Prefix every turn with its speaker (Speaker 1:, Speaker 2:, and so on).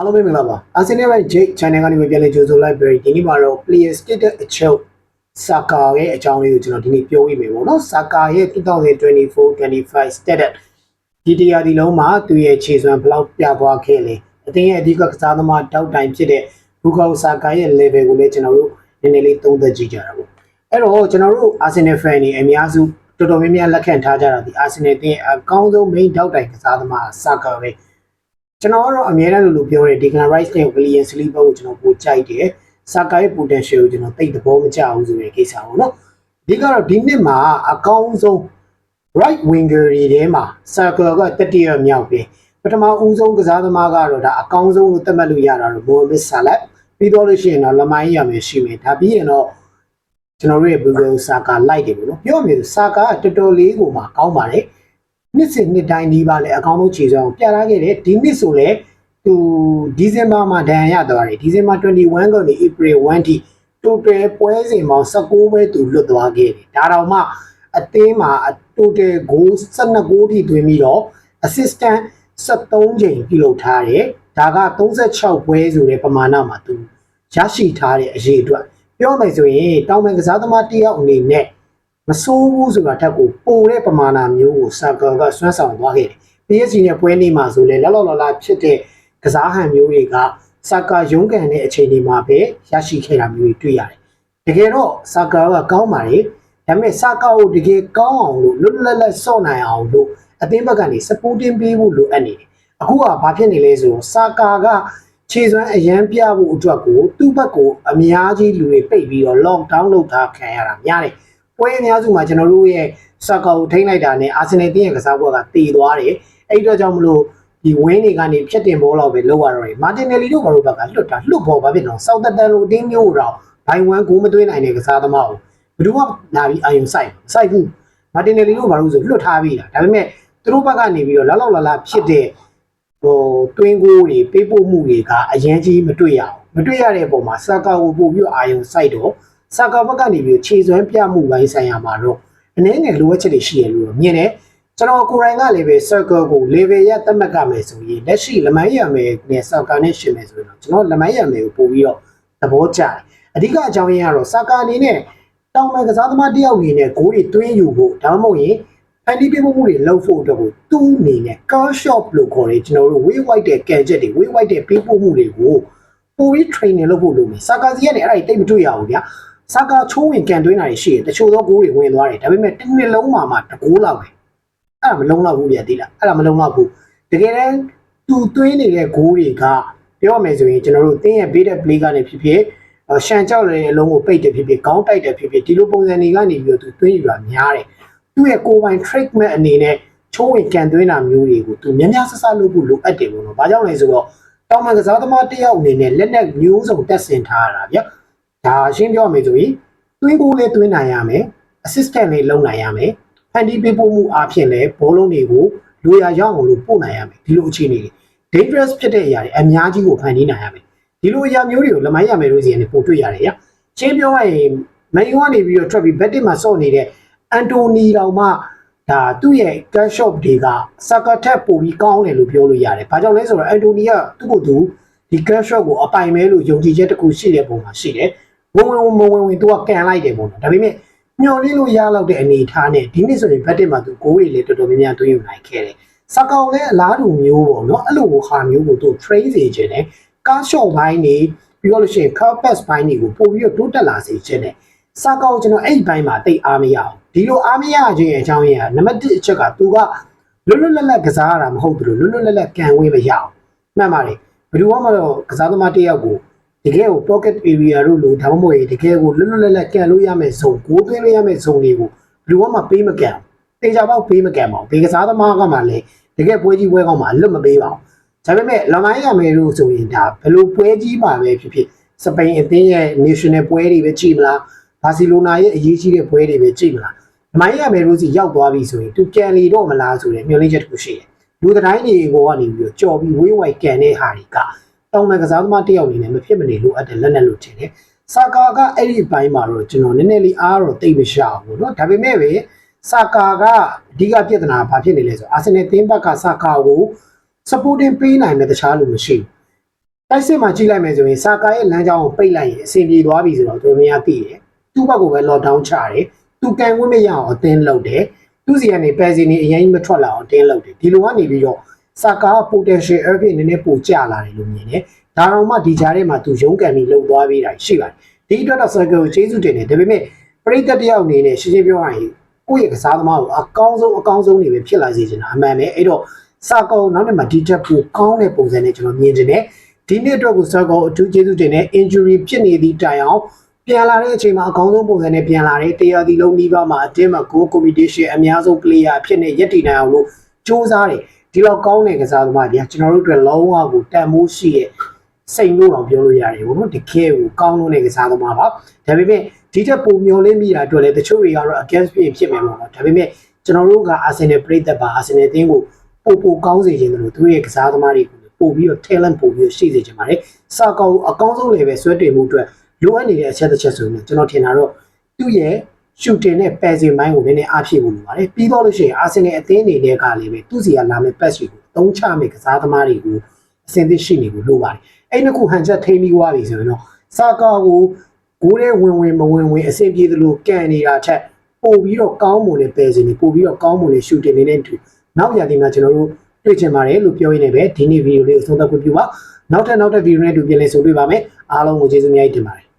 Speaker 1: အားလုံးပဲမင်္ဂလာပါအာဆင်နယ်ရဲ့ Jake Channel ကနေပြန်လည်ကြိုဆိုလိုက်ပြီဒီနေ့မှာတော့ player status အချုပ်စာကာရဲ့အကြောင်းလေးကိုကျွန်တော်ဒီနေ့ပြောပြမယ်ပေါ့နော်စာကာရဲ့2024-25 status ဒီတရားဒီလုံးမှာသူရဲ့ခြေစွမ်းဘယ်လောက်ပြသွားခဲ့လဲအသင်းရဲ့အဓိကကစားသမားတောက်တိုင်ဖြစ်တဲ့ဘူကောစာကာရဲ့ level ကိုလည်းကျွန်တော်တို့နည်းနည်းလေးသုံးသပ်ကြည့်ကြတာပေါ့အဲ့တော့ကျွန်တော်တို့ Arsenal fan တွေအများစုတော်တော်များများလက်ခံထားကြတာဒီ Arsenal တင်းအကောင်းဆုံး main တောက်တိုင်ကစားသမားစာကာပဲ ကျွန်တော်ကတော့အများအားလို့လို့ပြောတယ် Declan Rice နဲ့ William Saliba ကိုကျွန်တော်ပိုကြိုက်တယ်။ Saka ရဲ့ potential ကိုကျွန်တော်သိတဲ့ဘောမကျဘူးဆိုတဲ့ကိစ္စပေါ့နော်။ဒီကတော့ဒီနှစ်မှာအကောင်းဆုံး right winger တွေထဲမှာ Saka ကတတိယမြောက်ပဲ။ပထမဦးဆုံးကစားသမားကတော့ဒါအကောင်းဆုံးလို့သတ်မှတ်လို့ရတာတော့ Mohamed Salah ပြီးတော့လို့ရှိရင်တော့လမိုင်းရမယ်ရှိမယ်။ဒါပြီးရင်တော့ကျွန်တော်တို့ရဲ့ Bukayo Saka လိုက်တယ်ပေါ့နော်။ပြောရမယ်ဆို Saka ကတော်တော်လေးကိုမှကောင်းပါတယ်။ နှစ်စဉ်နှစ်တိုင်းဒီပါလေအကောင်းဆုံးခြေစွမ်းကိုပြထားခဲ့တယ်ဒီနှစ်ဆိုလေသူဒီဇင်ဘာမှာဒဏ်ရာရသွားတယ်ဒီဇင်ဘာ21ကနေ April 1ထိ total ပွဲစဉ်ပေါင်း19ပဲသူလွတ်သွားခဲ့တယ်ဒါတောင်မှအသင်းမှာ total goal 12 goal ထိသွင်းပြီးတော့ assistant 73ချိန်ပြုလုပ်ထားတယ်ဒါက36ပွဲဆိုတဲ့ပမာဏမှာသူရရှိထားတဲ့အရေးအတွက်ပြောမယ်ဆိုရင်တောင်ပန်ကစားသမားတစ်ယောက်အနေနဲ့ မဆိုးဘူးဆိုတာထက်ကိုပိုတဲ့ပမာဏမျိုးကိုဆာကာကဆွမ်းဆောင်သွားခဲ့တယ်။ PSG နဲ့ပွဲနေမှာဆိုလဲလောက်လောက်လာလာဖြစ်တဲ့ကစားဟန်မျိုးတွေကဆာကာရုံးကန်တဲ့အခြေအနေမှာပဲရရှိခဲ့တာမျိုးတွေတွေ့ရတယ်။တကယ်တော့ဆာကာကကောင်းပါလေ။ဒါပေမဲ့ဆာကာကိုတကယ်ကောင်းအောင်လို့လွတ်လွတ်လပ်လပ်စော့နိုင်အောင်လို့အသင်းဘက်ကနေ supporting ပေးဖို့လိုအပ်နေတယ်။အခုကဘာဖြစ်နေလဲဆိုတော့ဆာကာကခြေစွမ်းအရန်ပြဖို့အတွက်ကိုသူ့ဘက်ကိုအများကြီးလူတွေပိတ်ပြီးတော့ lockdown လုပ်ထားခံရတာများတယ်။ ပွဲအများစုမှာကျွန်တော်တို့ရဲ့စကာကိုထိန်းလိုက်တာနဲ့အာဆင်နယ်တင်းရဲ့ကစားပွဲကတည်သွားတယ်အဲ့ဒီတော့ကြောင့်မလို့ဒီဝင်းတွေကနေဖြတ်တင်ဘောလောက်ပဲလောက်ရတော့တယ်မာတင်နယ်လီတို့ဘာလို့ဘက်ကလွတ်တာလွတ်ဘောဘာဖြစ်တော့စောက်တက်တန်လိုအတင်းမျိုးတော့ဘိုင်ဝမ်ကိုမသွင်းနိုင်တဲ့ကစားသမားကိုဘယ်သူမှလာပြီးအာယုံဆိုင်စိုက်ဘူးမာတင်နယ်လီတို့ဘာလို့ဆိုလွတ်ထားပြီးတာဒါပေမဲ့သူတို့ဘက်ကနေပြီးတော့လောက်လောက်လာလာဖြစ်တဲ့ဟိုတွင်းကိုတွေပေးပို့မှုတွေကအရင်ကြီးမတွေ့ရအောင်မတွေ့ရတဲ့အပေါ်မှာစကာကိုပို့ပြီးအာယုံစိုက်တော့ စကာဘက်ကနေပြီးခြေစွမ်းပြမှုပိုင်းဆိုင်ရာမှာတော့အနည်းငယ်လိုအပ်ချက်တွေရှိရလို့တော့မြင်တယ်ကျွန်တော်ကိုယ်တိုင်ကလည်းပဲ circle ကို level ရသတ်မှတ်ကြမယ်ဆိုရင်လက်ရှိလမိုင်းရမယ်နဲ့ soccer နဲ့ရှင်မယ်ဆိုရင်တော့ကျွန်တော်လမိုင်းရမယ်ကိုပို့ပြီးတော့သဘောကျတယ်အဓိကအကြောင်းရင်းကတော့ soccer အနေနဲ့တောင်ပန်ကစားသမားတစ်ယောက်အနေနဲ့ဂိုးတွေတွင်းယူဖို့ဒါမှမဟုတ်ရင်ဖန်တီးပေးမှုတွေလုပ်ဖို့အတွက်ကိုသူ့အနေနဲ့ car shop လို့ခေါ်တယ်ကျွန်တော်တို့ way white တဲ့ကန်ချက်တွေ way white တဲ့ပေးပို့မှုတွေကိုပိုပြီး training လုပ်ဖို့လုပ်မယ် soccer စီကနေအဲ့ဒါတွေတိတ်မတွေ့ရဘူးဗျာ စကာချိုးဝင်ကန်သွင်းတာတွေရှိတယ်တချို့သောဂိုးတွေဝင်သွားတယ်ဒါပေမဲ့တစ်နှစ်လုံးမှာမှတကိုးလောက်ပဲအဲ့ဒါမလုံးလောက်ဘူးပြတိလားအဲ့ဒါမလုံးလောက်ဘူးတကယ်တမ်းသူသွင်းနေတဲ့ဂိုးတွေကပြောရမယ်ဆိုရင်ကျွန်တော်တို့တင်းရဲ့ဘေးတဲ့ play ကနေဖြစ်ဖြစ်ရှန်ကြောက်တဲ့အလုံးကိုပိတ်တယ်ဖြစ်ဖြစ်ခေါင်းတိုက်တယ်ဖြစ်ဖြစ်ဒီလိုပုံစံတွေကနေပြီးတော့သူသွင်းယူတာများတယ်သူ့ရဲ့ကိုယ်ပိုင် treatment အနေနဲ့ချိုးဝင်ကန်သွင်းတာမျိုးတွေကိုသူများများဆဆလုပ်ဖို့လိုအပ်တယ်ပေါ့နော်။ဘာကြောင့်လဲဆိုတော့တောင်ပန်ကစားသမားတစ်ယောက်အနေနဲ့လက်နက်မျိုးစုံတက်ဆင်ထားရတာဗျ။ ဒါရှင်းပြောမယ်ဆိုရင်သွင်းကိုလေးသွင်းနိုင်ရမယ် assistant လေးလုပ်နိုင်ရမယ်ဖန်တီးပေးပို့မှုအားဖြင့်လည်းဘောလုံးတွေကိုလိုရာရောက်အောင်လို့ပို့နိုင်ရမယ်ဒီလိုအခြေအနေတွေ dangerous ဖြစ်တဲ့အရာတွေအများကြီးကိုဖန်တီးနိုင်ရမယ်ဒီလိုအရာမျိုးတွေကိုလမိုင်းရမယ်လို့စီရင်ပို့တွေ့ရတယ်ရရှင်းပြောရရင်မန်ယူကနေပြီးတော့ထွက်ပြီးဘက်တစ်မှာစော့နေတဲ့အန်တိုနီတောင်မှဒါသူ့ရဲ့ cash shop တွေကစကာထက်ပိုပြီးကောင်းတယ်လို့ပြောလို့ရတယ်။ဘာကြောင့်လဲဆိုတော့အန်တိုနီကသူ့ကိုယ်သူဒီ cash shop ကိုအပိုင်မဲလို့ယုံကြည်ချက်တစ်ခုရှိတဲ့ပုံမှာရှိတယ်။ ဝင်ဝင်မဝင်ဝင်သူကကန်လိုက်တယ်ပေါ့နော်။ဒါပေမဲ့မျော်လင့်လို့ရလောက်တဲ့အနေအထားနဲ့ဒီနေ့ဆိုရင်ဘက်တစ်မှာသူဂိုးတွေလည်းတော်တော်များများသွင်းယူနိုင်ခဲ့တယ်။စကောင်လည်းအလားတူမျိုးပေါ့နော်။အဲ့လိုဟာမျိုးကိုသူ train စေခြင်းနဲ့ကားရှော့ဘိုင်းနေပြီးတော့လို့ရှိရင် car pass ဘိုင်းတွေကိုပို့ပြီးတော့တိုးတက်လာစေခြင်းနဲ့စကောင်ကျွန်တော်အဲ့ဒီဘိုင်းမှာတိတ်အားမရအောင်ဒီလိုအားမရခြင်းရဲ့အကြောင်းရင်းကနံပါတ်1အချက်ကသူကလွတ်လွတ်လပ်လပ်ကစားရတာမဟုတ်ဘူးလွတ်လွတ်လပ်လပ်ကန်ဝေးမရအောင်မှန်ပါတယ်ဘယ်သူမှမတော့ကစားသမားတစ်ယောက်ကို တကယ်ကို pocket area တို့လိုဒါမှမဟုတ်ရင်တကယ်ကိုလွတ်လွတ်လပ်လပ်ကန်လို့ရမယ့်ဇုံကိုသွင်းလို့ရမယ့်ဇုံတွေကိုဘယ်သူမှပေးမကန်တေချာပေါက်ပေးမကန်ပါဘူးဒီကစားသမားကမှလည်းတကယ်ပွဲကြီးပွဲကောင်းမှာအလွတ်မပေးပါဘူးဒါပေမဲ့လမိုင်းရမယ်လို့ဆိုရင်ဒါဘယ်လိုပွဲကြီးမှာပဲဖြစ်ဖြစ်စပိန်အသင်းရဲ့ national ပွဲတွေပဲကြည့်မလားဘာစီလိုနာရဲ့အရေးကြီးတဲ့ပွဲတွေပဲကြည့်မလားမိုင်းရမယ်လို့စီရောက်သွားပြီဆိုရင်သူကန်လီတော့မလားဆိုတဲ့မျှော်လင့်ချက်တစ်ခုရှိတယ်လူတိုင်းတွေဘောကနေပြီးတော့ကြော်ပြီးဝေးဝိုက်ကန်တဲ့ဟာတွေက တောင်ပန်ကစားသမားတစ်ယောက်အနေနဲ့မဖြစ်မနေလိုအပ်တဲ့လက်နက်လို့ထင်တယ်။စာကာကအဲ့ဒီဘိုင်းမှာတော့ကျွန်တော်နည်းနည်းလေးအားတော့တိတ်မရှအောင်ဘူးเนาะဒါပေမဲ့ပဲစာကာကအဓိကပြဿနာဘာဖြစ်နေလဲဆိုအာဆင်နယ်တင်းဘက်ကစာကာကို supporting ပေးနိုင်တဲ့တခြားလူမရှိဘူး တိုက်စစ်မှာကြည့်လိုက်မယ်ဆိုရင်စာကာရဲ့လမ်းကြောင်းကိုပိတ်လိုက်ရင်အဆင်ပြေသွားပြီဆိုတော့တို့များသိတယ်သူ့ဘက်ကိုပဲ lockdown ချတယ်သူကန်ဝင်းမရအောင်အသင်းလုပ်တယ်သူစီကနေပဲစီနေအရင်မထွက်လာအောင်အတင်းလုပ်တယ်ဒီလိုကနေပြီးတော့ စာကာက potential air ဖြစ်နည်းနည်းပိုကျလာတယ်လို့မြင်တယ်ဒါတော့မှဒီကြားထဲမှာသူရုံးကန်ပြီးလှုပ်သွားပြီးတာရှိပါတယ်ဒီအတွက်တော့ circle ကိုကျေးဇူးတင်တယ်ဒါပေမဲ့ပရိသတ်တယောက်အနေနဲ့ရှင်းရှင်းပြောရရင်ကိုယ့်ရဲ့ကစားသမားကိုအကောင်းဆုံးအကောင်းဆုံးနေပဲဖြစ်လာစေချင်တာအမှန်ပဲအဲ့တော့စာကောင်နောက်နေ့မှာဒီတက်ပိုကောင်းတဲ့ပုံစံနဲ့ကျွန်တော်မြင်ချင်တယ်ဒီနေ့အတွက်ကိုဆော့ကောအထူးကျေးဇူးတင်တဲ့ injury ဖြစ်နေသည့်တိုင်အောင်ပြန်လာတဲ့အချိန်မှာအကောင်းဆုံးပုံစံနဲ့ပြန်လာတဲ့တရားဒီလုံးဒီပါမှာအတင်းမှာ goal competition အများဆုံး player အဖြစ်နဲ့ရက်တည်နိုင်အောင်လို့စ조사တယ် ဒီလောက်ကောင်းတဲ့ကစားသမားကြီးကျွန်တော်တို့အတွက်လုံးဝကိုတန်မိုးရှိရဲ့စိတ်လို့တော့ပြောလို့ရတယ်ဘုနော်တကယ်ကိုကောင်းလို့တဲ့ကစားသမားပါဒါပေမဲ့ဒီထက်ပုံမျောလင်းမိတာအတွက်လည်းတချို့တွေကတော့ against ဖြစ်ဖြစ်မယ်ပေါ့နော်ဒါပေမဲ့ကျွန်တော်တို့က Arsenal ပြည်သက်ပါ Arsenal အသင်းကိုပိုပိုကောင်းစေခြင်းလို့သူတို့ရဲ့ကစားသမားတွေကိုပို့ပြီးတော့ talent ပို့ပြီးတော့ရှိစေချင်ပါတယ်။စာကောင်အကောင်းဆုံး level ဆွဲတင်မှုအတွက်လိုအပ်နေတဲ့အချက်တစ်ချက်ဆိုရင်ကျွန်တော်ထင်တာတော့သူ့ရဲ့ shooting နဲ့ passing ဘိုင်းကိုနည်းနည်းအားဖြည့်ဖို့လိုပါတယ်။ပြီးတော့လို့ရှိရင် Arsenal အသင်းအနေနဲ့ကလည်းပဲသူ့စီကလာမယ့် pass တွေကိုအသုံးချမယ့်ကစားသမားတွေကိုအဆင်သင့်ရှိနေဖို့လိုပါတယ်။အဲ့ဒီခုဟန်ချက်ထိန်းပြီးွားပြီဆိုရင်တော့စာကောင်ကိုဂိုးတဲ့ဝင်ဝင်မဝင်ဝင်အဆင်ပြေသလိုကန်နေတာထက်ပို့ပြီးတော့ကောင်းမွန်တဲ့ passing တွေပို့ပြီးတော့ကောင်းမွန်တဲ့ shooting တွေနဲ့တူနောက်ရာသီမှာကျွန်တော်တို့တွေ့ချင်ပါတယ်လို့ပြောရင်းနဲ့ပဲဒီနေ့ဗီဒီယိုလေးကိုဆုံးသက်ခွင့်ပြုပါနောက်ထပ်နောက်ထပ်ဗီဒီယိုနဲ့တူပြန်လည်ဆုံတွေ့ပါမယ်အားလုံးကိုကျေးဇူးများကြီးတင်ပါတယ်